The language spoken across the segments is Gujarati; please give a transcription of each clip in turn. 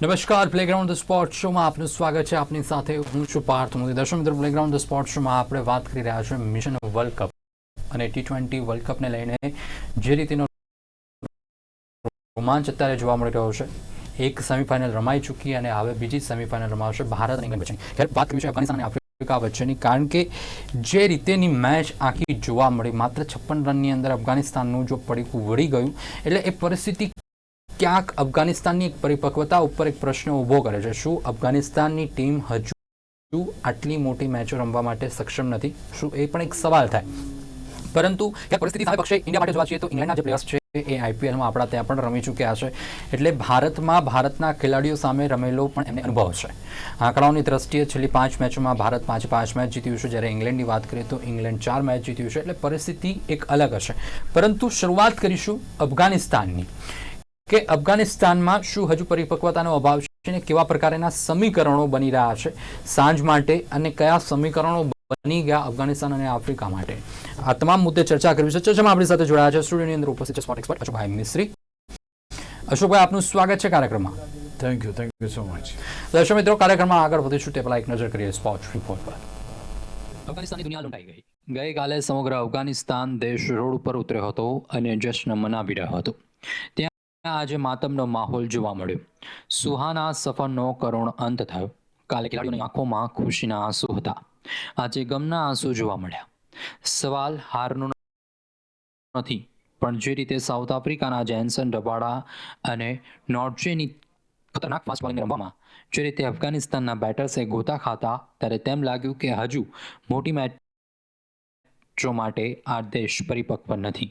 નમસ્કાર પ્લેગ્રાઉન્ડ સ્પોર્ટ શોમાં આપનું સ્વાગત છે. આપની સાથે હું છું પાર્થ મોદી. દર્શક મિત્રો પ્લેગ્રાઉન્ડ ધ સ્પોર્ટ શોમાં આપણે વાત કરી રહ્યા છીએ મિશન વર્લ્ડ કપ અને ટી ટ્વેન્ટી વર્લ્ડ કપને લઈને જે રીતેનો રોમાંચ અત્યારે જોવા મળી રહ્યો છે. એક સેમિફાઇનલ રમાઈ ચૂકી અને હવે બીજી સેમિફાઇનલ રમાવશે ભારત અને ઇંગ્લેન્ડ વચ્ચેની ખેર વાત કરી અફઘાનિસ્તાન અને આફ્રિકા વચ્ચેની, કારણ કે જે રીતેની મેચ આખી જોવા મળી, માત્ર છપ્પન રનની અંદર અફઘાનિસ્તાનનું જો પડીકું વળી ગયું, એટલે એ પરિસ્થિતિ ક્યાંક અફઘાનિસ્તાનની પરિપક્વતા ઉપર એક પ્રશ્ન ઊભો કરે છે. શું અફઘાનિસ્તાનની ટીમ હજુ આટલી મોટી મેચો રમવા માટે સક્ષમ નથી? શું એ પણ એક સવાલ થાય? પરંતુ પરિસ્થિતિ સામે પક્ષે ઇન્ડિયા માટે જોવા જઈએ તો ઇંગ્લેન્ડના જે પ્લેયર્સ છે એ આઈપીએલમાં આપણા ત્યાં પણ રમી ચૂક્યા છે. એટલે ભારતમાં ભારતના ખેલાડીઓ સામે રમેલો પણ એમને અનુભવ છે. આંકડાઓની દ્રષ્ટિએ છેલ્લી પાંચ મેચોમાં ભારત પાંચ પાંચ મેચ જીત્યું છે. જ્યારે ઇંગ્લેન્ડની વાત કરીએ તો ઇંગ્લેન્ડ ચાર મેચ જીત્યું છે. એટલે પરિસ્થિતિ એક અલગ હશે. પરંતુ શરૂઆત કરીશું અફઘાનિસ્તાનની. કે અફઘાનિસ્તાનમાં શું હજુ પરિપક્વતાનો અભાવ છે અને કેવા પ્રકારના સમીકરણો બની રહ્યા છે? સાંજ માટે અને કયા સમીકરણો બની ગયા અફઘાનિસ્તાન અને આફ્રિકા માટે? આ તમામ મુદ્દે ચર્ચા કરવી છે. ચર્ચામાં આપણી સાથે જોડાયા છે સ્ટુડિયોની અંદર ઉપસ્થિત છે સ્પોટ એક્સપર્ટ અશોકભાઈ મિશ્રી અશોકભાઈ આપનું સ્વાગત છે કાર્યક્રમમાં. Thank you thank you so much દર્શક મિત્રો કાર્યક્રમમાં આગળ વધીશું. તે પહેલા એક નજર કરીએ સ્પોટ રિપોર્ટ પર. અફઘાનિસ્તાનની દુનિયા લૂંટાઈ ગઈ. ગઈકાલે સમગ્ર અફઘાનિસ્તાન દેશ રોડ ઉપર ઉતર્યો હતો અને જશ્ન મનાવી રહ્યો હતો. ત્યાં આજે માતમનો માહોલ જોવા મળ્યો. સુહાના સફરનો કરુણ અંત થયો. કાલે ખેલાડીઓની આંખોમાં ખુશીના આંસુ હતા. આજે ગમના આંસુ જોવા મળ્યા. સવાલ હારનો નથી, પણ જે રીતે સાઉથ આફ્રિકાના જેન્સન રબાડા અને નોર્જેની ખતરનાક ફાસ્ટ બોલિંગ રમવામાં, જે રીતે અફઘાનિસ્તાનના બેટર્સે ગોતા ખાતા, ત્યારે તેમ લાગ્યું કે હજુ મોટી મેચો માટે આ દેશ પરિપક્વ નથી.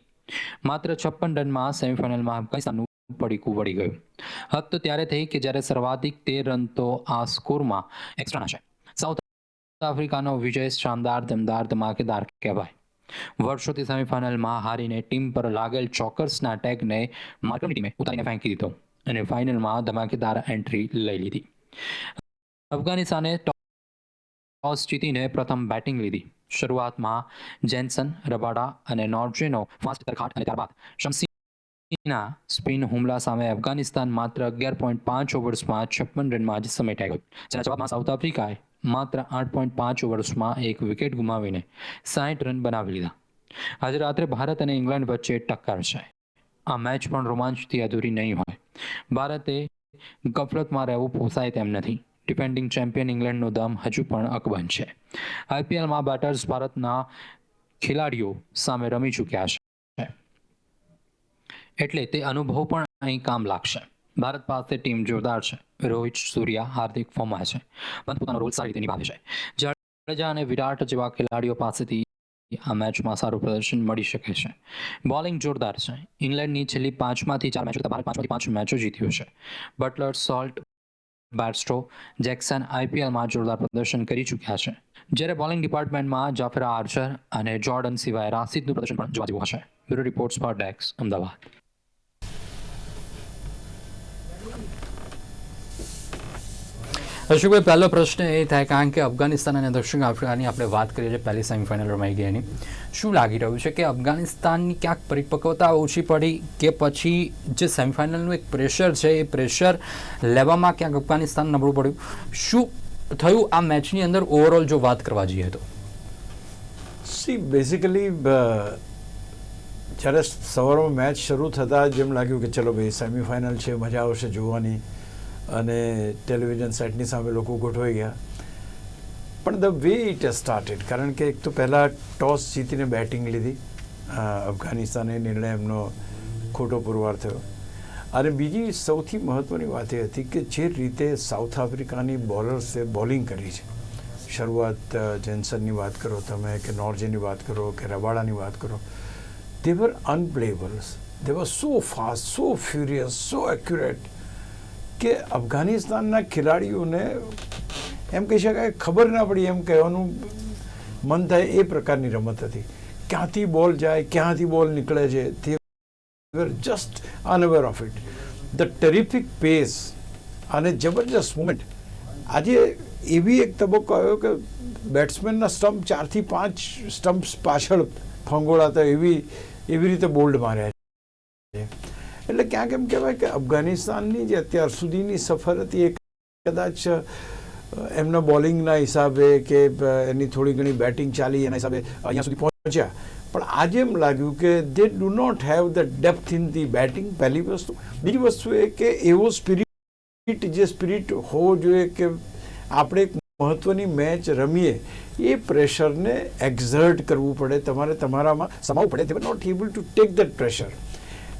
માત્ર છપ્પન રનમાં સેમિફાઇનલમાં અફઘાનિસ્તાનનું પડીકું વળી ગયું. હક તો ત્યારે થઈ કે જ્યારે સર્વાધિક તેર રન તો આ સ્કોરમાં એક્સ્ટ્રા છે. સાઉથ આફ્રિકાનો વિજય શાનદાર, દમદાર, ધમાકેદાર કહેવાય. વર્ષોથી સેમિફાઇનલમાં હારીને ટીમ પર લાગેલ ચોકર્સના ટેગને માર્કની ટીમે ઉતારીને ફેંકી દીધો અને ફાઇનલમાં ધમાકેદાર એન્ટ્રી લઈ લીધી. અફઘાનિસ્તાને ટોસ જીતીને પ્રથમ બેટિંગ લીધી. શરૂઆતમાં જેન્સન, રબાડા અને નોર્જેનો ફાસ્ટ તરખાટ અને ત્યારબાદ શમસીના સ્પિન હુમલા સામે અફઘાનિસ્તાન માત્ર અગિયાર પોઈન્ટ પાંચ ઓવર્સમાં છપ્પન રનમાં જ સમેટાઈ ગયું જેના જવાબમાં સાઉથ આફ્રિકાએ માત્ર આઠ પોઈન્ટ પાંચ ઓવર્સમાં એક વિકેટ ગુમાવીને સાઠ રન બનાવી લીધા. આજે રાત્રે ભારત અને ઇંગ્લેન્ડ વચ્ચે ટક્કર છે. આ મેચ પણ રોમાંચથી અધૂરી નહીં હોય. ભારતે ગફલતમાં રહેવું પોસાય તેમ નથી. ડિફેન્ડિંગ ચેમ્પિયન ઇંગ્લેન્ડનો દમ હજુ પણ અકબંધ છે. આઈપીએલમાં બેટર્સ ભારતના ખેલાડીઓ સામે રમી ચૂક્યા છે. એટલે તે અનુભવ પણ અહીં કામ લાગશે. ભારત પાસે ટીમ જોરદાર છે. રોહિત સૂર્યા હાર્દિક ફોર્મમાં છે. પરંતુ પોતાનો રોલ સારી રીતે નિભાવે છે. જાડેજા અને વિરાટ જેવા ખેલાડીઓ પાસેથી આ મેચમાં સારું પ્રદર્શન મળી શકે છે. બોલિંગ જોરદાર છે. ઇંગ્લેન્ડની છેલ્લી પાંચમાંથી ચાર મેચો ભારત પાંચમાંથી પાંચ મેચો જીત્યું છે. બટલર, સોલ્ટ, બેરસ્ટો, જેક્સન આઈપીએલમાં જોરદાર પ્રદર્શન કરી ચૂક્યા છે. જ્યારે બોલિંગ ડિપાર્ટમેન્ટમાં જાફરા આર્ચર અને જોર્ડન સિવાય રાશિદનું પ્રદર્શન પણ જોવા જેવું હશે. બ્યુરો રિપોર્ટ ફોર ડેક્સ અમદાવાદ. અશોકભાઈ પહેલો પ્રશ્ન એ થાય કારણ કે અફઘાનિસ્તાન અને દક્ષિણ આફ્રિકાની આપણે વાત કરીએ છીએ પહેલી સેમિફાઇનલ રમાઈ ગઈ એની. શું લાગી રહ્યું છે કે અફઘાનિસ્તાનની ક્યાંક પરિપક્વતા ઓછી પડી કે પછી જે સેમિફાઇનલનું એક પ્રેશર છે, એ પ્રેશર લેવામાં ક્યાંક અફઘાનિસ્તાન નબળું પડ્યું? શું થયું આ મેચની અંદર ઓવરઓલ જો વાત કરવા જઈએ તો? સી બેઝિકલી જ્યારે સવારમાં મેચ શરૂ થતાં જેમ લાગ્યું કે ચલો ભાઈ, સેમિફાઇનલ છે, મજા આવશે જોવાની. અને ટેલિવિઝન સેટની સામે લોકો ગોઠવાઈ ગયા. પણ ધ વે ઇટ સ્ટાર્ટેડ કારણ કે એક તો પહેલાં ટોસ જીતીને બેટિંગ લીધી. અફઘાનિસ્તાને નિર્ણય એમનો ખોટો પુરવાર થયો. અને બીજી સૌથી મહત્ત્વની વાત એ હતી કે જે રીતે સાઉથ આફ્રિકાની બોલર્સે બોલિંગ કરી છે. શરૂઆત જેન્સનની વાત કરો તમે કે નોર્જેની વાત કરો કે રબાડાની વાત કરો. They were unplayables they so fast so furious so accurate કે અફઘાનિસ્તાનના ખેલાડીઓને એમ કહી શકાય, ખબર ના પડી એમ કહેવાનું મન થાય એ પ્રકારની રમત હતી. ક્યાંથી બોલ જાય, ક્યાંથી બોલ નીકળે છે તે just unaware of it the terrific pace અને જબરજસ્ત મુમેન્ટ આજે એવી એક તબક્કો આવ્યો કે બેટ્સમેનના સ્ટમ્પ ચારથી પાંચ સ્ટમ્પ્સ પાછળ ફંગોળાતા એવી એવી રીતે બોલ્ડ માર્યા એટલે ક્યાંક એમ કહેવાય કે અફઘાનિસ્તાનની જે અત્યાર સુધીની સફર હતી એ કદાચ એમના બોલિંગના હિસાબે કે એની થોડી ઘણી બેટિંગ ચાલી એના હિસાબે અહીંયા સુધી પહોંચ્યા. પણ આજે એમ લાગ્યું કે they do not have the depth in the batting પહેલી વસ્તુ. બીજી વસ્તુ એ કે એવો સ્પિરિટ જે સ્પિરિટ હોવો જોઈએ કે આપણે એક મહત્વની મેચ રમીએ, એ પ્રેશરને એક્ઝર્ટ કરવું પડે. તમારે તમારામાં સમાવવું પડે. They not able to take that pressure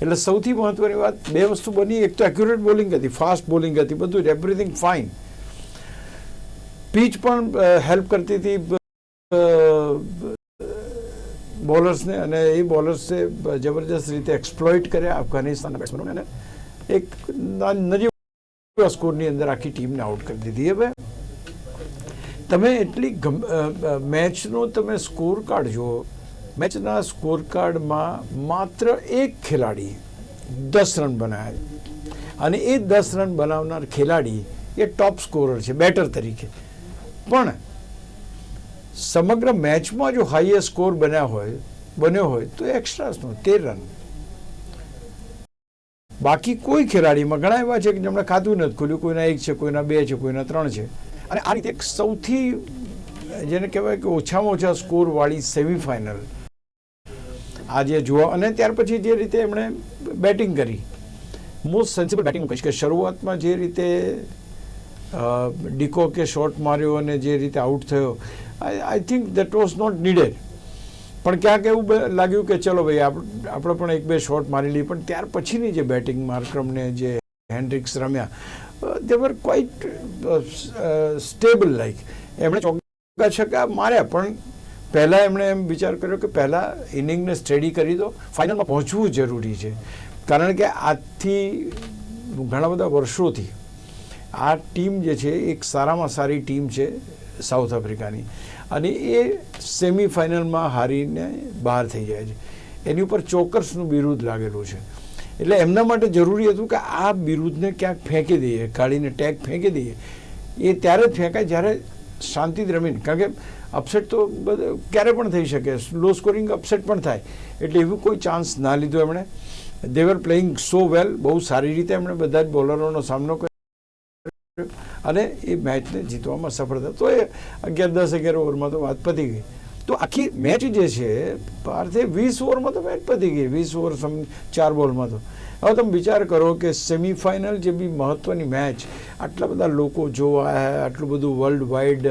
એટલે સૌથી મહત્વની વાત બે વસ્તુ બની, એક તો એક્યુરેટ બોલિંગ હતી ફાસ્ટ બોલિંગ હતી, બધું એવરીથિંગ ફાઇન પીચ પણ હેલ્પ કરતી હતી બોલર્સને અને એ બોલર્સે જબરજસ્ત રીતે એક્સપ્લોઇટ કર્યા અફઘાનિસ્તાનના બેટ્સમેનોને અને એક નજીક સ્કોરની અંદર આખી ટીમને આઉટ કરી દીધી. હવે તમે એટલી મેચનો તમે સ્કોર જુઓ મેચના સ્કોર કાર્ડમાં માત્ર એક ખેલાડી દસ રન બનાવ્યા અને એ દસ રન બનાવનાર ખેલાડી એ ટોપ સ્કોરર છે બેટર તરીકે. પણ સમગ્ર મેચમાં જો હાઈએસ્ટ સ્કોર બન્યા હોય, બન્યો હોય તો એક્સ્ટ્રાસનો તેર રન. બાકી કોઈ ખેલાડીમાં ઘણા એવા છે કે જેમણે ખાતું નથી ખોલ્યું, કોઈના એક છે, કોઈના બે છે, કોઈના ત્રણ છે. અને આ રીતે એક સૌથી, જેને કહેવાય કે ઓછામાં ઓછા સ્કોરવાળી સેમિફાઇનલ આજે જુઓ. અને ત્યાર પછી જે રીતે એમણે બેટિંગ કરી. મોસ્ટ સેન્સિબલ બેટિંગ હું કહીશ કે શરૂઆતમાં જે રીતે ડીકો કે શોટ માર્યો અને જે રીતે આઉટ થયો I think that was not needed પણ ક્યાંક એવું લાગ્યું કે ચલો ભાઈ આપણે પણ એક બે શોટ મારી લઈએ. પણ ત્યાર પછીની જે બેટિંગ માર્ક્રમને જે હેન્ડ્રિક્સ રમ્યા they were quite stable like એમણે ચોગ્ગા છક્કા માર્યા, પણ પહેલાં એમણે એમ વિચાર કર્યો કે પહેલાં ઇનિંગને સ્ટડી કરી દો. ફાઇનલમાં પહોંચવું જરૂરી છે. કારણ કે આજથી ઘણા બધા વર્ષોથી આ ટીમ જે છે, એક સારામાં સારી ટીમ છે સાઉથ આફ્રિકાની. અને એ સેમિફાઇનલમાં હારીને બહાર થઈ જાય છે. એની ઉપર ચોકર્સનું બિરુદ લાગેલું છે. એટલે એમના માટે જરૂરી હતું કે આ બિરુદને ક્યાંક ફેંકી દઈએ, કાઢીને ટેગ ફેંકી દઈએ. એ ત્યારે જ ફેંકાય જ્યારે શાંતિ દરમિયાન કારણ કે અપસેટ તો ક્યારે પણ થઈ શકે. લો સ્કોરિંગ અપસેટ પણ થાય. એટલે એવું કોઈ ચાન્સ ના લીધો એમણે. દેવર પ્લેઇંગ સો વેલ બહુ સારી રીતે એમણે બધા જ બોલરોનો સામનો કર્યો. અને એ મેચને જીતવામાં સફળ થયો. તો એ અગિયાર, દસ, અગિયાર ઓવરમાં તો વાત પતી ગઈ. તો આખી મેચ જે છે, પાર્થે વીસ ઓવરમાં તો મેચ પતી ગઈ. વીસ ઓવર સમ, ચાર બોલમાં તો. હવે તમે વિચાર કરો કે સેમિફાઇનલ જે બી મહત્ત્વની મેચ આટલા બધા લોકો જોવા આટલું બધું વર્લ્ડ વાઇડ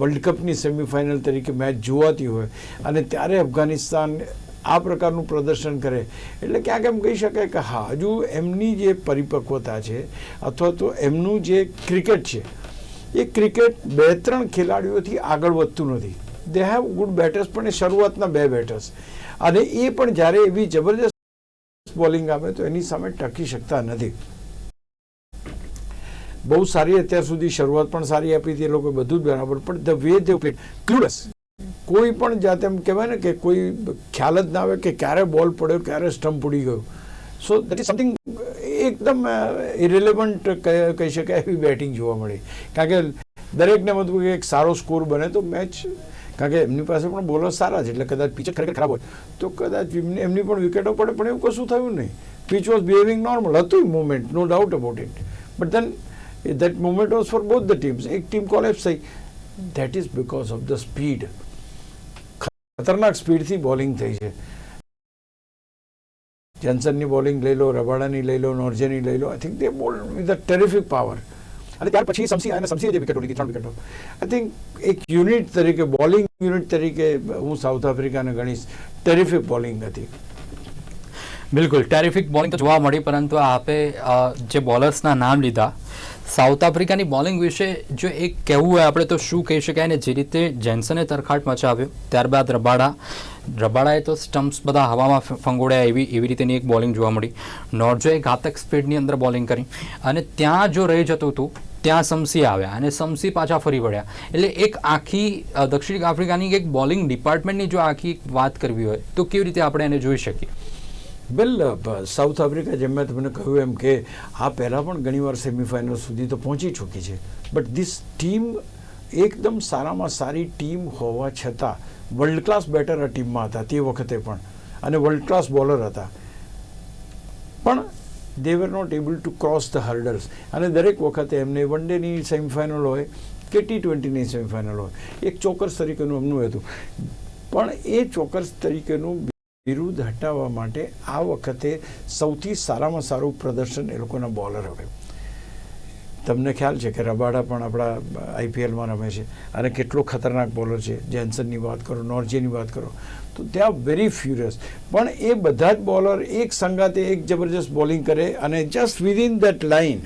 વર્લ્ડ કપની સેમિફાઇનલ તરીકે મેચ જોવાતી હોય અને ત્યારે અફઘાનિસ્તાન આ પ્રકારનું પ્રદર્શન કરે. એટલે ક્યાંક એમ કહી શકાય કે હા, હજુ એમની જે પરિપક્વતા છે અથવા તો એમનું જે ક્રિકેટ છે, એ ક્રિકેટ બે ત્રણ ખેલાડીઓથી આગળ વધતું નથી. દે હેવ ગુડ બેટર્સ પણ એ શરૂઆતના બે બેટર્સ અને એ પણ જ્યારે એવી જબરજસ્ત બોલિંગ આવે તો એની સામે ટકી શકતા નથી. બહુ સારી અત્યાર સુધી શરૂઆત પણ સારી આપી હતી એ લોકો બધું જ બરાબર, પણ ધ વે દે પ્લેડ ક્લુડસ. કોઈ પણ જાતે એમ કહેવાય ને કે કોઈ ખ્યાલ જ ના આવે કે ક્યારે બોલ પડ્યો, ક્યારે સ્ટમ્પ ઉડી ગયો. સો દેટ ઇઝ સમથિંગ એકદમ ઇરેલેવન્ટ કહી શકાય એવી બેટિંગ જોવા મળી. કારણ કે દરેકને મતલબ એક સારો સ્કોર બને તો મેચ કારણ કે એમની પાસે પણ બોલર સારા છે, એટલે કદાચ પિચ ખરેખર ખરાબ હોય. તો કદાચ એમની પણ વિકેટો પડે, પણ એવું કશું થયું નહીં. પિચ વોઝ બિહેવિંગ નોર્મલ હતું movement no doubt about it but then that movement was for both the teams એક ટીમ કોલેપ્સ થઈ. That is because of the speed ખતરનાક સ્પીડથી બોલિંગ થઈ છે. જેન્સનની બોલિંગ લઈ લો રબાડાની લઈ લો નોર્જેની લઈ લો. આઈ થિંક દે બોલ વિથ અ ટેરિફિક પાવર અને ત્યાર પછી સમસી અને સમસીએ જે વિકેટો લીધી ત્રણ વિકેટો આઈ થિંક એક યુનિટ તરીકે બોલિંગ યુનિટ તરીકે હું સાઉથ આફ્રિકાને ગણીશ. ટેરિફિક બોલિંગ હતી. બિલકુલ ટેરિફિક બોલિંગ તો જોવા મળી, પરંતુ આપે જે બોલર્સના નામ લીધા સાઉથ આફ્રિકાની બોલિંગ વિશે જો એક કહેવું હોય, આપણે તો શું કહી શકાય ને? જે રીતે જેન્સને તરખાટ મચાવ્યો, ત્યારબાદ રબાડા. રબાડાએ તો સ્ટમ્પ્સ બધા હવામાં ફંગોળ્યા એવી એવી રીતેની એક બોલિંગ જોવા મળી. નોર્જોએ ઘાતક સ્પીડની અંદર બોલિંગ કરી, અને ત્યાં જો રહી જતું હતું ત્યાં સમસી આવ્યા અને સમસી પાછા ફરી વળ્યા. એટલે એક આખી દક્ષિણ આફ્રિકાની એક બોલિંગ ડિપાર્ટમેન્ટની જો આખી વાત કરવી હોય, તો કેવી રીતે આપણે એને જોઈ શકીએ? બિલ સાઉથ આફ્રિકા જેમ મેં તમને કહ્યું એમ કે આ પહેલાં પણ ઘણીવાર સેમિફાઇનલ સુધી તો પહોંચી ચૂકી છે. બટ ધીસ ટીમ એકદમ સારામાં સારી ટીમ હોવા છતાં વર્લ્ડ ક્લાસ બેટર આ ટીમમાં હતા તે વખતે પણ. અને વર્લ્ડ ક્લાસ બોલર હતા. પણ they were not able to cross the hurdles અને દરેક વખતે એમને વન ડેની સેમિફાઇનલ હોય કે ટી ટ્વેન્ટીની સેમિફાઇનલ હોય. એક ચોકર્સ તરીકેનું એમનું હતું. પણ એ ચોકર્સ તરીકેનું વિરુદ્ધ હટાવવા માટે આ વખતે સૌથી સારામાં સારું પ્રદર્શન એ લોકોના બોલર હવે. તમને ખ્યાલ છે કે રબાડા પણ આપણા આઈપીએલમાં રમે છે અને કેટલો ખતરનાક બોલર છે. જેન્સનની વાત કરો, નોર્જેની વાત કરો, તો દે આર વેરી ફ્યુરિયસ પણ એ બધા જ બોલર એક સંગાતે એક જબરજસ્ત બોલિંગ કરે અને જસ્ટ વિધિન દેટ લાઇન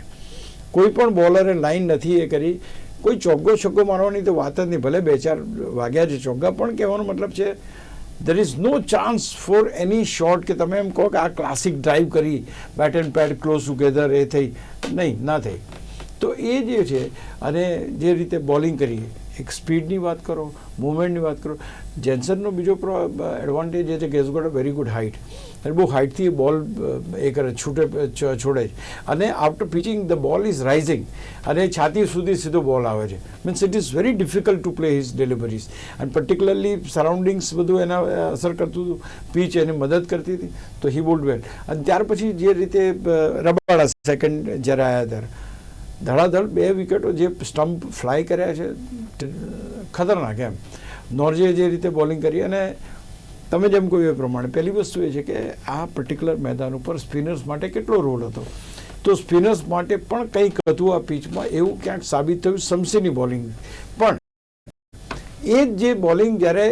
કોઈ પણ બોલરે લાઇન નથી એ કરી. કોઈ ચોગ્ગો છગ્ગો મારવાની તો વાત જ નહીં, ભલે બે ચાર વાગ્યા છે ચોગ્ગા, પણ કહેવાનો મતલબ છે there is no chance for any shot કે તમે એમ કહો કે આ ક્લાસિક ડ્રાઈવ કરી bat and pad close together એ થઈ. નહીં, ના થઈ. તો એ જે છે, અને જે રીતે બોલિંગ કરીએ એક સ્પીડની વાત કરો મૂવમેન્ટની વાત કરો જેન્સનનો બીજો એડવાન્ટેજ એ છે કે got a very good height અને બહુ હાઇટથી બોલ એ કરે, છૂટે છોડે છે. અને after pitching the ball is rising અને છાતી સુધી સીધો બોલ આવે છે. Means it is very difficult to play his deliveries અને પર્ટિક્યુલરલી સરાઉન્ડિંગ્સ બધું એના અસર કરતું હતું. પીચ એને મદદ કરતી હતી. તો હી વુડ વેલ અને ત્યાર પછી જે રીતે રબાડા સેકન્ડ જ્યારે આવ્યા ત્યારે ધડાધડ બે વિકેટો જે સ્ટમ્પ ફ્લાય કર્યા છે ખતરનાક એમ. નોર્જે જે રીતે બોલિંગ કરી અને તમે જેમ કહ્યું એ પ્રમાણે, પહેલી વસ્તુ એ છે કે આ પર્ટિક્યુલર મેદાન ઉપર સ્પિનર્સ માટે કેટલો રોલ હતો. તો સ્પિનર્સ માટે પણ કંઈક હતું આ પીચમાં, એવું ક્યાંક સાબિત થયું સમસીની બોલિંગ. પણ એ જ જે બોલિંગ જ્યારે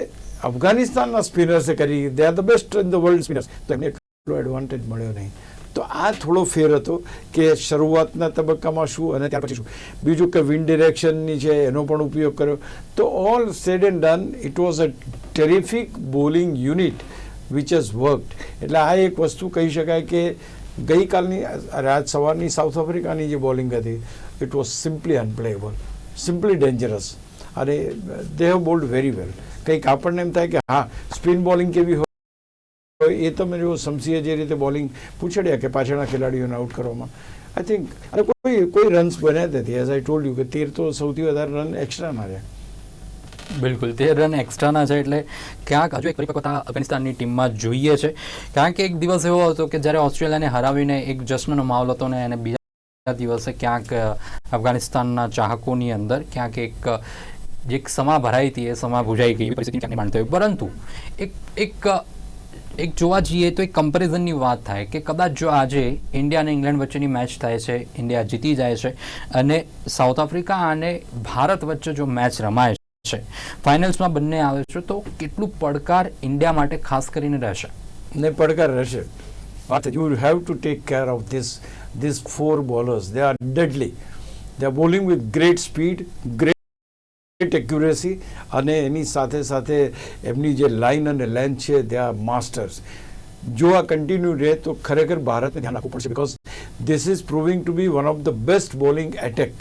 અફઘાનિસ્તાનના સ્પિનર્સે કરી they are the best in the world spinners, તો એમને એટલો એડવાન્ટેજ મળ્યો નહીં. તો આ થોડો ફેર હતો કે શરૂઆતના તબક્કામાં શું અને ત્યાર પછી શું. બીજું કે વિન્ડ ડિરેક્શનની છે એનો પણ ઉપયોગ કર્યો. તો all said and done it was a terrific bowling unit which has worked એટલે આ એક વસ્તુ કહી શકાય કે ગઈકાલની રાત સવારની સાઉથ આફ્રિકાની જે બોલિંગ હતી it was simply unplayable simply dangerous અને they have bowled very well કંઈક આપણને એમ થાય કે હા સ્પિન બોલિંગ કેવી હોય? એ તમે જો સમસીએ જે રીતે બોલિંગ પૂછડ્યા કે પાછળના ખેલાડીઓને આઉટ કરવામાં. આઈ થિંક અને કોઈ કોઈ રન્સ બન્યા નથી. એઝ આઈ ટોલ્ડ યુ કે તેર તો સૌથી વધારે રન એક્સ્ટ્રા માર્યા બિલકુલ તે રન એક્સ્ટ્રાના છે એટલે ક્યાંક હજુ એક પરિપક્વતા અફઘાનિસ્તાનની ટીમમાં જોઈએ છે. કારણ કે એક દિવસ એવો હતો કે જ્યારે ઓસ્ટ્રેલિયાને હરાવીને એક જશ્નનો માહોલ હતો ને અને બીજા દિવસે ક્યાંક અફઘાનિસ્તાનના ચાહકોની અંદર ક્યાંક એક જે સમા ભરાઈ હતી, એ સમા ભૂજાઈ ગઈ. પરિસ્થિતિ ક્યાંક માનતો પરંતુ એક એક એક જોવા જઈએ તો એક કમ્પેરિઝનની વાત થાય કે કદાચ જો આજે ઇન્ડિયા અને ઇંગ્લેન્ડ વચ્ચેની મેચ થાય છે ઇન્ડિયા જીતી જાય છે અને સાઉથ આફ્રિકા અને ભારત વચ્ચે જો મેચ રમાય છે ફાઇનલ્સમાં બંને આવે છે, તો કેટલું પડકાર ઇન્ડિયા માટે ખાસ કરીને રહેશે? ને પડકાર રહેશે. વાત you have to take care of this this for bowlers they are deadly they are bowling with great speed great accuracy અને એની સાથે સાથે એમની જે લાઇન અને લેન્થ છે દે આર માસ્ટર્સ જો આ કન્ટિન્યુ રહે તો ખરેખર ભારતને ધ્યાન રાખવું પડશે because this is proving to be one of the best bowling attack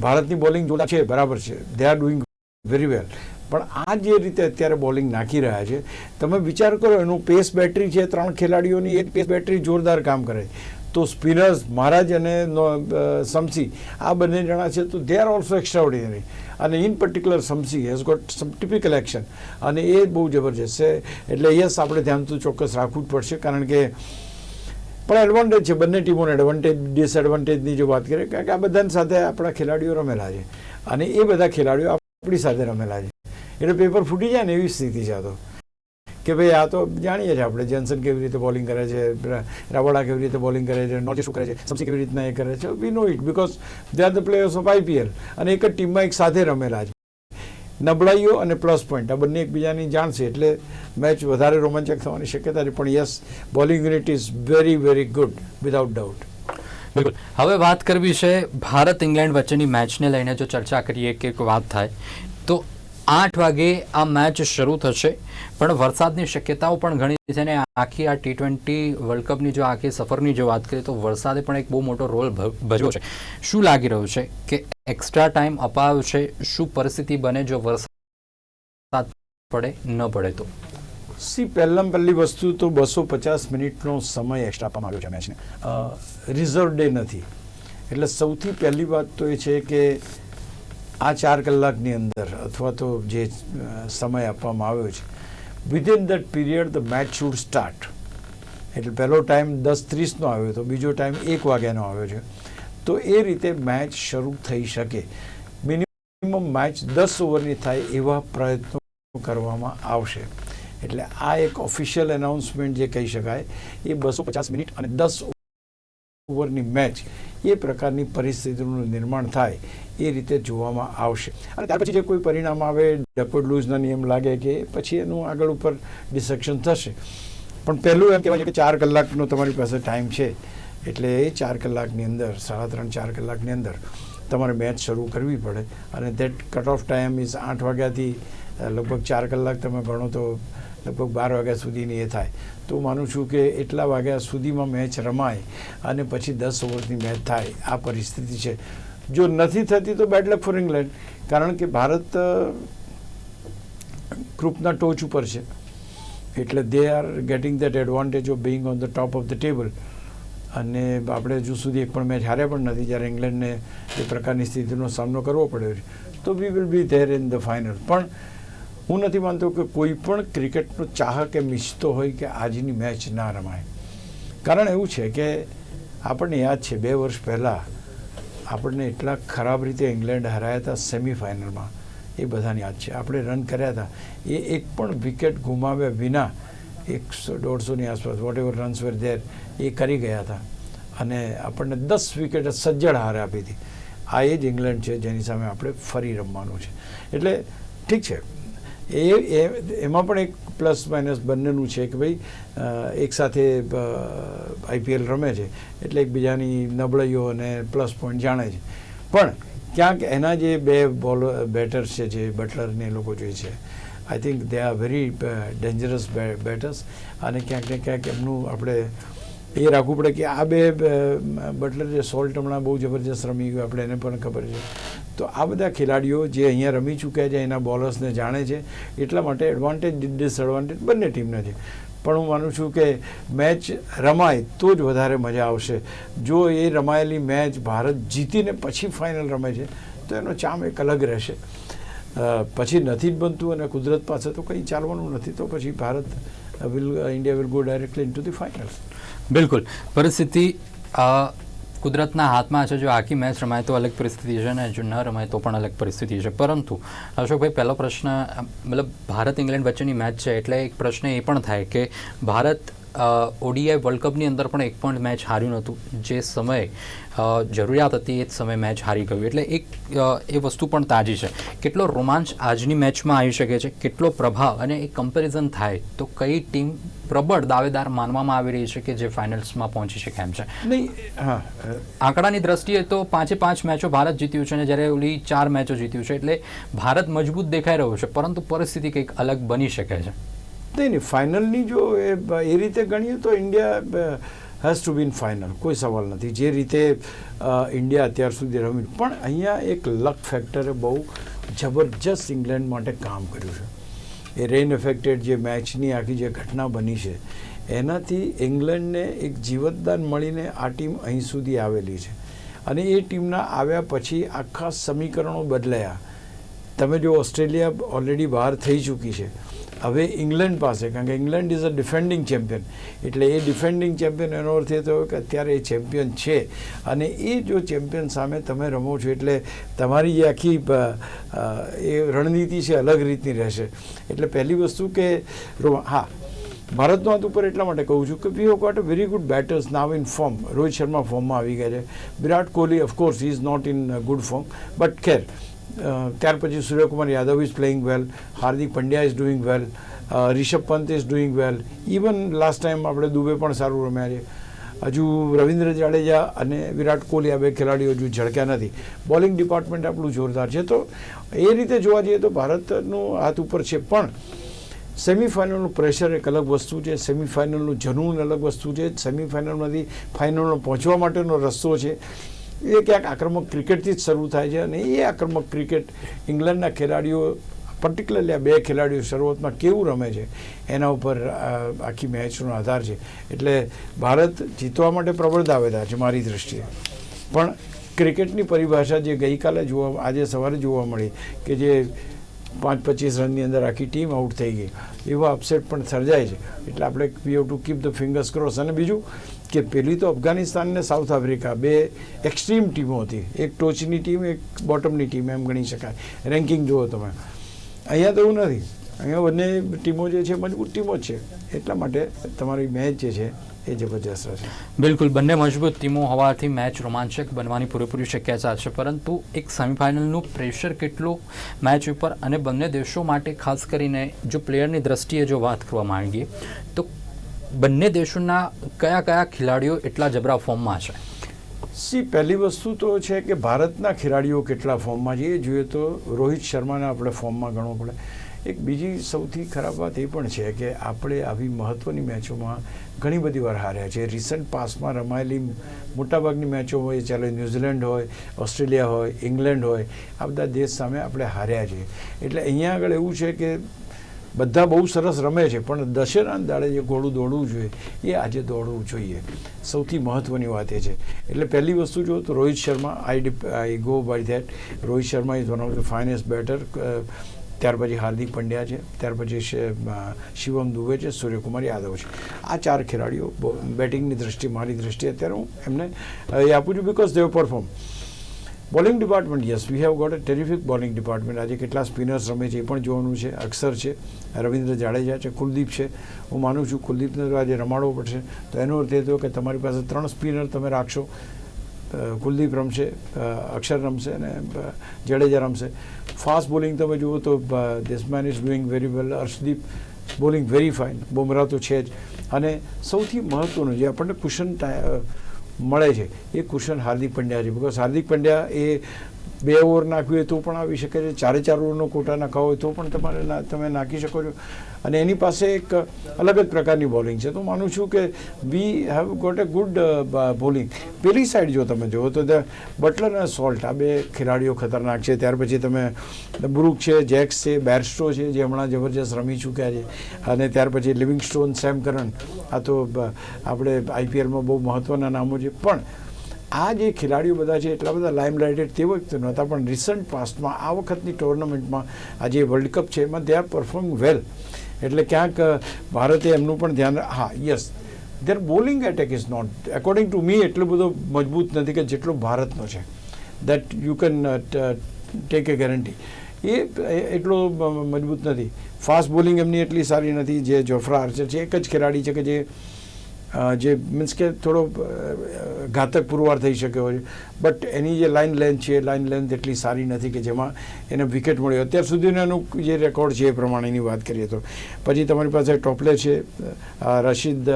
ભારતની બોલિંગ જોતા છે, બરાબર છે. They are doing very well પણ આ જે રીતે અત્યારે બોલિંગ નાખી રહ્યા છે, તમે વિચાર કરો, એનું પેસ બેટરી છે, ત્રણ ખેલાડીઓની એક પેસ બેટરી જોરદાર કામ કરે તો સ્પિનર્સ, મહારાજ અને સમસી, આ બંને જણા છે, તો દે આર ઓલ્સો એક્સ્ટ્રાઓર્ડિનરી અને in particular Shamsi has got some typical action અને એ બહુ જબરજસ્ત છે. એટલે યસ આપણે ધ્યાન તો ચોક્કસ રાખવું જ પડશે, કારણ કે પણ એડવાન્ટેજ છે, બંને ટીમોને એડવાન્ટેજ ડિસએડવાન્ટેજની જો વાત કરીએ, કારણ કે આ બધાની સાથે આપણા ખેલાડીઓ રમેલા છે. અને એ બધા ખેલાડીઓ આપણી સાથે રમેલા છે. એટલે પેપર ફૂટી જાય ને એવી સ્થિતિ છે આ તો. કે ભાઈ આ તો જાણીએ છીએ આપણે, જેન્સન કેવી રીતે બોલિંગ કરે છે રાવડા કેવી રીતે બોલિંગ કરે છે, નોર્જે શું કરે છે સબસી કેવી રીતના એ કરે છે we know it because they are the players of IPL અને એક જ ટીમમાં એક સાથે રમેલા છે. નબળાઈઓ અને પ્લસ પોઈન્ટ આ બંને એકબીજાની જાણશે એટલે મેચ વધારે રોમાંચક થવાની શક્યતા છે, પણ yes bowling unit is very very good without doubt બિલકુલ. હવે વાત કરવી છે ભારત ઇંગ્લેન્ડ વચ્ચેની મેચને લઈને જો ચર્ચા કરીએ કે વાત થાય, તો આઠ વાગે આ મેચ શરૂ થશે. પણ વરસાદની શક્યતાઓ પણ ઘણી છે અને આખી આ ટી ટ્વેન્ટી વર્લ્ડ કપની જો આખી સફરની જો વાત કરીએ તો વરસાદે પણ એક બહુ મોટો રોલ ભજવો છે. શું લાગી રહ્યું છે કે એક્સ્ટ્રા ટાઈમ અપાયો છે? શું પરિસ્થિતિ બને જો વરસાદ પડે, ન પડે તો? સી પહેલાં પહેલી વસ્તુ તો બસો પચાસ મિનિટનો સમય એક્સ્ટ્રા આપવામાં આવ્યો છે મેચને રિઝર્વ ડે નથી. એટલે સૌથી પહેલી વાત તો એ છે કે આ ચાર કલાકની અંદર અથવા તો જે સમય આપવામાં આવ્યો છે within that period the match should start એટલે પહેલો ટાઈમ દસ ત્રીસનો આવ્યો હતો, બીજો ટાઈમ એક વાગ્યાનો આવ્યો છે. તો એ રીતે મેચ શરૂ થઈ શકે. મિનિમમ મેચ દસ ઓવરની થાય એવા પ્રયત્નો કરવામાં આવશે. એટલે આ એક ઓફિશિયલ એનાઉન્સમેન્ટ જે કહી શકાય, એ બસો પચાસ મિનિટ અને દસ ઓવરની મેચ એ પ્રકારની પરિસ્થિતિનું નિર્માણ થાય એ રીતે જોવામાં આવશે. અને ત્યાર પછી જે કોઈ પરિણામ આવે ડકોડ લૂઝના નિયમ લાગે કે પછી એનું આગળ ઉપર ડિસેક્શન થશે. પણ પહેલું એમ કહેવાય છે કે ચાર કલાકનો તમારી પાસે ટાઈમ છે. એટલે એ ચાર કલાકની અંદર, સાડા ત્રણ, ચાર કલાકની અંદર તમારે મેચ શરૂ કરવી પડે. અને that cut off time is આઠ વાગ્યાથી લગભગ ચાર કલાક તમે ગણો તો લગભગ બાર વાગ્યા સુધીની એ થાય. તો માનું છું કે એટલા વાગ્યા સુધીમાં મેચ રમાય અને પછી દસ ઓવરની મેચ થાય. આ પરિસ્થિતિ છે. જો નથી થતી તો બેડ લક ફોર ઇંગ્લેન્ડ. કારણ કે ભારત ગ્રુપના ટોચ ઉપર છે. એટલે they are getting that advantage of being on the top of the table. અને આપણે હજુ સુધી એક પણ મેચ હાર્યા પણ નથી જ્યારે ઇંગ્લેન્ડને એ પ્રકારની સ્થિતિનો સામનો કરવો પડ્યો છે. તો we will be there in the final. પણ હું નથી માનતો કે કોઈ પણ ક્રિકેટનો ચાહક એમ ઈચ્છતો હોય કે આજની મેચ ના રમાય. કારણ એવું છે કે આપણને યાદ છે, બે વર્ષ પહેલાં આપણને એટલા ખરાબ રીતે ઇંગ્લેન્ડ હરાયા હતા સેમિફાઇનલમાં. એ બધાને યાદ છે. આપણે રન કર્યા હતા. એ એક પણ વિકેટ ગુમાવ્યા વિના એકસો, દોઢસોની આસપાસ whatever runs were there એ કરી ગયા હતા. અને આપણને દસ વિકેટ સજ્જડ હાર આપી હતી. આ એ જ ઇંગ્લેન્ડ છે જેની સામે આપણે ફરી રમવાનું છે. એટલે ઠીક છે. એ એમાં પણ એક પ્લસ માઇનસ બંનેનું છે કે ભાઈ એકસાથે એક સાથે આઈપીએલ રમે છે, એટલે એકબીજાની નબળાઈઓ અને પ્લસ પોઈન્ટ જાણે છે. પણ ક્યાંક એના જે બે બોલર બેટર્સ છે, જે બટલરને લોકો જોઈએ છે, I think they are very dangerous batters. અને ક્યાંક ને ક્યાંક એમનું આપણે એ રાખવું પડે કે આ બે બટલર જે સોલ્ટ હમણાં બહુ જબરજસ્ત રમી ગયું, આપણે એને પણ ખબર છે. તો આ બધા ખેલાડીઓ જે અહીંયા રમી ચૂક્યા છે એના બોલર્સને જાણે છે એટલા માટે એડવાન્ટેજ ડિસએડવાન્ટેજ બંને ટીમને છે. પણ હું માનું છું કે મેચ રમાય તો જ વધારે મજા આવશે. જો એ રમાયેલી મેચ ભારત જીતીને પછી ફાઇનલ રમે છે તો એનો ચામ એક અલગ રહેશે. પછી નથી જ બનતું અને કુદરત પાસે તો કંઈ ચાલવાનું નથી તો પછી Bharat will India will go directly in the final બિલકુલ. પરિસ્થિતિ અ, કુદરતના હાથમાં છે. જો આખી મેચ રમાય તો અલગ પરિસ્થિતિ છે ને જો ન રમાય તો પણ અલગ પરિસ્થિતિ છે. પરંતુ અશોકભાઈ, પહેલો પ્રશ્ન મતલબ ભારત ઇંગ્લેન્ડ વચ્ચેની મેચ છે. એટલે એક પ્રશ્ન એ પણ થાય કે ભારત ઓડીઆઈ વર્લ્ડ કપની અંદર પણ એક પણ મેચ હાર્યું નહોતું. જે સમયે જરૂરિયાત હતી એ જ સમયે મેચ હારી ગયું. એટલે એક એ વસ્તુ પણ તાજી છે. કેટલો રોમાંચ આજની મેચમાં આવી શકે છે કેટલો પ્રભાવ અને એ કમ્પેરિઝન થાય તો કઈ ટીમ પ્રબળ દાવેદાર માનવામાં આવી રહી છે કે જે ફાઇનલ્સમાં પહોંચી શકે એમ છે? આંકડાની દ્રષ્ટિએ તો પાંચે પાંચ મેચો ભારત જીત્યું છે અને જ્યારે ઓલી ચાર મેચો જીત્યું છે એટલે ભારત મજબૂત દેખાઈ રહ્યું છે પરંતુ પરિસ્થિતિ કંઈક અલગ બની શકે છે. નહીં નહીં, ફાઇનલની જો એ એ રીતે ગણીએ તો India has to been final કોઈ સવાલ નથી. જે રીતે ઇન્ડિયા અત્યાર સુધી રમ્યું પણ અહીંયા એક લક ફેક્ટરે બહુ જબરજસ્ત ઇંગ્લેન્ડ માટે કામ કર્યું છે. એ રેન એફેક્ટેડ જે મેચની આખી જે ઘટના બની છે, એનાથી ઇંગ્લેન્ડને એક જીવતદાન મળીને આ ટીમ અહીં સુધી આવેલી છે. અને એ ટીમના આવ્યા પછી આખા સમીકરણો બદલાયા. તમે જો ઓસ્ટ્રેલિયા ઓલરેડી બહાર થઈ ચૂકી છે. હવે ઇંગ્લેન્ડ પાસે, કારણ કે England is a defending champion એટલે એ ડિફેન્ડિંગ ચેમ્પિયન એનો અર્થ એ થયો કે અત્યારે એ ચેમ્પિયન છે. અને એ જો ચેમ્પિયન સામે તમે રમો છો, એટલે તમારી જે આખી એ રણનીતિ છે અલગ રીતની રહેશે. એટલે પહેલી વસ્તુ કે હા, ભારતનો હાથ ઉપર એટલા માટે કહું છું કે we have got a very good batters now in form Rohit Sharma ફોર્મમાં આવી ગયા છે. Virat Kohli of course is not in good form but ખેર ત્યાર પછી Suryakumar Yadav is playing well Hardik Pandya is doing well Rishabh Pant is doing well even last time આપણે દુબે પણ સારું રમ્યા છે. હજુ રવિન્દ્ર જાડેજા અને વિરાટ કોહલી આ બે ખેલાડીઓ હજુ ઝળક્યા નથી. બોલિંગ ડિપાર્ટમેન્ટ આપણું જોરદાર છે. તો એ રીતે જોવા જઈએ તો ભારતનું હાથ ઉપર છે. પણ સેમિફાઇનલનું પ્રેશર એક અલગ વસ્તુ છે. સેમિફાઇનલનું જનૂન અલગ વસ્તુ છે. સેમિફાઇનલમાંથી ફાઇનલમાં પહોંચવા માટેનો રસ્તો છે. એ ક્યાંક આક્રમક ક્રિકેટથી જ શરૂ થાય છે અને એ આક્રમક ક્રિકેટ ઇંગ્લેન્ડના ખેલાડીઓ પર્ટિક્યુલરલી આ બે ખેલાડીઓ શરૂઆતમાં કેવું રમે છે, એના ઉપર આખી મેચનો આધાર છે. એટલે ભારત જીતવા માટે પ્રબળ દાવેદાર છે મારી દૃષ્ટિએ પણ ક્રિકેટની પરિભાષા જે ગઈકાલે જોવા, આજે સવારે જોવા મળી કે જે પાંચ પચીસ રનની અંદર આખી ટીમ આઉટ થઈ ગઈ, એવા અપસેટ પણ સર્જાય છે. એટલે આપણે we have to keep the fingers cross અને બીજું કે પેલી તો અફઘાનિસ્તાન ને સાઉથ આફ્રિકા, બે એક્સ્ટ્રીમ ટીમો હતી. એક ટોચની ટીમ, એક બોટમની ટીમ, એમ ગણી શકાય. રેન્કિંગ જુઓ તમે. અહીંયા તો એવું નથી. અહીંયા બંને ટીમો જે છે, મજબૂત ટીમો છે. એટલા માટે તમારી મેચ જે છે, એ જબરજસ્ત રહેશે. બિલકુલ, બંને મજબૂત ટીમો હોવાથી મેચ રોમાંચક બનવાની પૂરેપૂરી શક્યતા છે. પરંતુ એક સેમિફાઇનલનું પ્રેશર કેટલું મેચ ઉપર અને બંને દેશો માટે, ખાસ કરીને જો પ્લેયરની દ્રષ્ટિએ જો વાત કરવા માંગીએ તો બંને દેશોના કયા કયા ખેલાડીઓ એટલા જબરા ફોર્મમાં છે? સી, પહેલી વસ્તુ તો છે કે ભારતના ખેલાડીઓ કેટલા ફોર્મમાં છે એ જોઈએ તો રોહિત શર્માને આપણે ફોર્મમાં ગણવો પડે. એક બીજી સૌથી ખરાબ વાત એ પણ છે કે આપણે આવી મહત્ત્વની મેચોમાં ઘણી બધી વાર હાર્યા છે. રિસન્ટ પાસમાં રમાયેલી મોટાભાગની મેચો હોય ચાલે ન્યૂઝીલેન્ડ હોય, ઓસ્ટ્રેલિયા હોય, ઇંગ્લેન્ડ હોય, આ બધા દેશ સામે આપણે હાર્યા છીએ એટલે અહીંયા આગળ એવું છે કે બધા બહુ સરસ રમે છે, પણ દશેરાના દાડે જે ઘોડું દોડવું જોઈએ, એ આજે દોડવું જોઈએ. સૌથી મહત્ત્વની વાત એ છે. એટલે પહેલી વસ્તુ જો તો Rohit Sharma I I go by that Rohit Sharma is one of the finest batter ત્યાર પછી હાર્દિક પંડ્યા છે, ત્યાર પછી શિવમ દુબે છે, સૂર્યકુમાર યાદવ છે. આ ચાર ખેલાડીઓ બેટિંગની દ્રષ્ટિએ મારી દ્રષ્ટિએ અત્યારે હું એમને એ આપું છું because they've perform bowling department yes we have got a terrific bowling department. આજે કેટલા સ્પિનર્સ રમે છે, એ પણ જોવાનું છે. અક્ષર છે, રવિન્દ્ર જાડેજા છે, કુલદીપ છે. હું માનું છું કુલદીપને તો આજે રમાડવો પડશે. તો એનો અર્થ એ થયો કે તમારી પાસે ત્રણ સ્પિનર તમે રાખશો. કુલદીપ રમશે અક્ષર રમશે અને જાડેજા રમશે. ફાસ્ટ બોલિંગ તમે જુઓ તો દેસમેન man is doing very well Arshdeep bowling very fine Bumrah તો છે જ. અને સૌથી મહત્ત્વનું જે આપણને કુશન મળે છે. એ કુશન હાર્દિક પંડ્યા છે બિકોઝ હાર્દિક પંડ્યા એ બે ઓવર નાખવી હોય તો પણ આવી શકે છે. ચારે ચાર ઓવરનો કોટા નાખવા હોય તો પણ તમારે તમે નાખી શકો છો. અને એની પાસે એક અલગ જ પ્રકારની બોલિંગ છે. તો માનું છું કે we have got a good bowling. પેલી સાઈડ જો તમે જુઓ તો બટલર અને સોલ્ટ, આ બે ખેલાડીઓ ખતરનાક છે. ત્યાર પછી તમે બ્રુક છે, જેક્સ છે, બેરસ્ટો છે, જે હમણાં જબરજસ્ત રમી ચૂક્યા છે. અને ત્યાર પછી લિવિંગસ્ટોન, સેમ કરન, આ તો આપણે આઈપીએલમાં બહુ મહત્ત્વના નામો છે. પણ આ જે ખેલાડીઓ બધા છે, એટલા બધા લાઈમ લાઇટેડ તે વખતે નહોતા, પણ રિસન્ટ પાસ્ટમાં આ વખતની ટુર્નામેન્ટમાં આ જે વર્લ્ડ કપ છે, એમાં દે આર પરફોર્મ વેલ એટલે ક્યાંક ભારતે એમનું પણ ધ્યાન હા yes there bowling attack is not according to me એટલો બધો મજબૂત નથી કે જેટલો ભારતનો છે. That you can take a guarantee એ એટલો મજબૂત નથી. ફાસ્ટ બોલિંગ એમની એટલી સારી નથી, જે જોફ્રા આર્ચર છે, એક જ ખેલાડી છે કે જે જે મીન્સ કે થોડો ઘાતક પુરવાર થઈ શક્યો છે બટ એની જે લાઇન લેન્થ છે લાઇન લેન્થ એટલી સારી નથી કે જેમાં એને વિકેટ મળ્યો. અત્યાર સુધીનો એનું જે રેકોર્ડ છે એ પ્રમાણેની વાત કરીએ તો. પછી તમારી પાસે ટોપલે છે રશીદ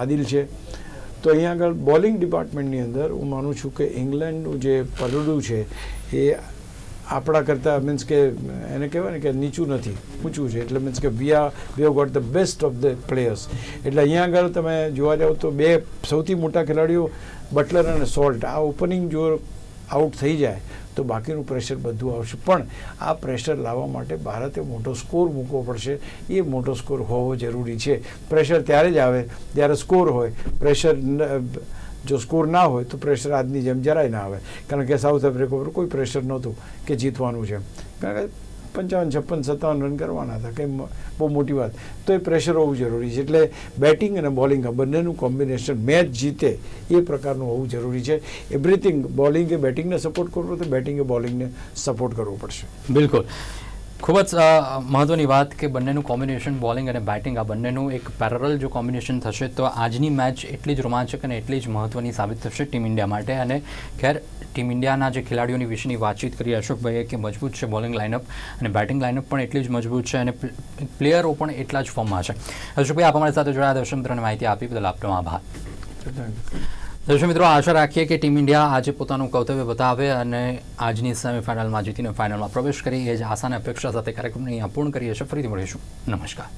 આદિલ છે. તો અહીંયા આગળ બોલિંગ ડિપાર્ટમેન્ટની અંદર હું માનું છું કે ઇંગ્લેન્ડનું જે પરડું છે એ આપણા કરતાં મીન્સ કે એને કહેવાય ને કે નીચું નથી, ઊંચું છે. એટલે મીન્સ કે we are we have got the best of the players એટલે અહીંયા આગળ તમે જોવા જાઓ તો બે સૌથી મોટા ખેલાડીઓ બટલર અને સોલ્ટ આ ઓપનિંગ જો આઉટ થઈ જાય તો બાકીનું પ્રેશર બધું આવશે. પણ આ પ્રેશર લાવવા માટે ભારતે મોટો સ્કોર મૂકવો પડશે. એ મોટો સ્કોર હોવો જરૂરી છે. પ્રેશર ત્યારે જ આવે જ્યારે સ્કોર હોય. પ્રેશર જો સ્કોર ના હોય તો પ્રેશર આજની જેમ જરાય ના આવે. કારણ કે સાઉથ આફ્રિકા પર કોઈ પ્રેશર નહોતું કે જીતવાનું છે. કારણ કે પંચાવન, છપ્પન, સત્તાવન રન કરવાના હતા. કંઈ બહુ મોટી વાત. તો એ પ્રેશર હોવું જરૂરી છે. એટલે બેટિંગ અને બોલિંગ આ બંનેનું કોમ્બિનેશન મેચ જીતે એ પ્રકારનું હોવું જરૂરી છે. એવરીથિંગ બોલિંગે બેટિંગને સપોર્ટ કરવો તો બેટિંગે બોલિંગને સપોર્ટ કરવો પડશે. બિલકુલ. ખૂબ જ મહત્વની વાત કે બંનેનું કોમ્બિનેશન બોલિંગ અને બેટિંગ આ બંનેનું એક પેરરલ જો કોમ્બિનેશન થશે તો આજની મેચ એટલી જ રોમાંચક અને એટલી જ મહત્વની સાબિત થશે ટીમ ઇન્ડિયા માટે. અને ખેર ટીમ ઇન્ડિયાના જે ખેલાડીઓની વિશેની વાતચીત કરી અશોકભાઈએ કે મજબૂત છે બોલિંગ લાઇનઅપ અને બેટિંગ લાઇનઅપ પણ એટલી જ મજબૂત છે અને પ્લેયરો પણ એટલા જ ફોર્મમાં છે. અશોકભાઈ, આપ અમારી સાથે જોડાયા દર્શન મિત્રોને માહિતી આપી, બદલ આપનો આભાર. દર્શક મિત્રો, આશા રાખીએ કે ટીમ ઇન્ડિયા આજે પોતાનું કર્તવ્ય બતાવે અને આજની સેમીફાઇનલમાં જીતીને ફાઇનલમાં પ્રવેશ કરી એ જ આશાને અપેક્ષા સાથે કાર્યક્રમને અહીંયા પૂર્ણ કરીએ છીએ. ફરીથી મળીશું. નમસ્કાર.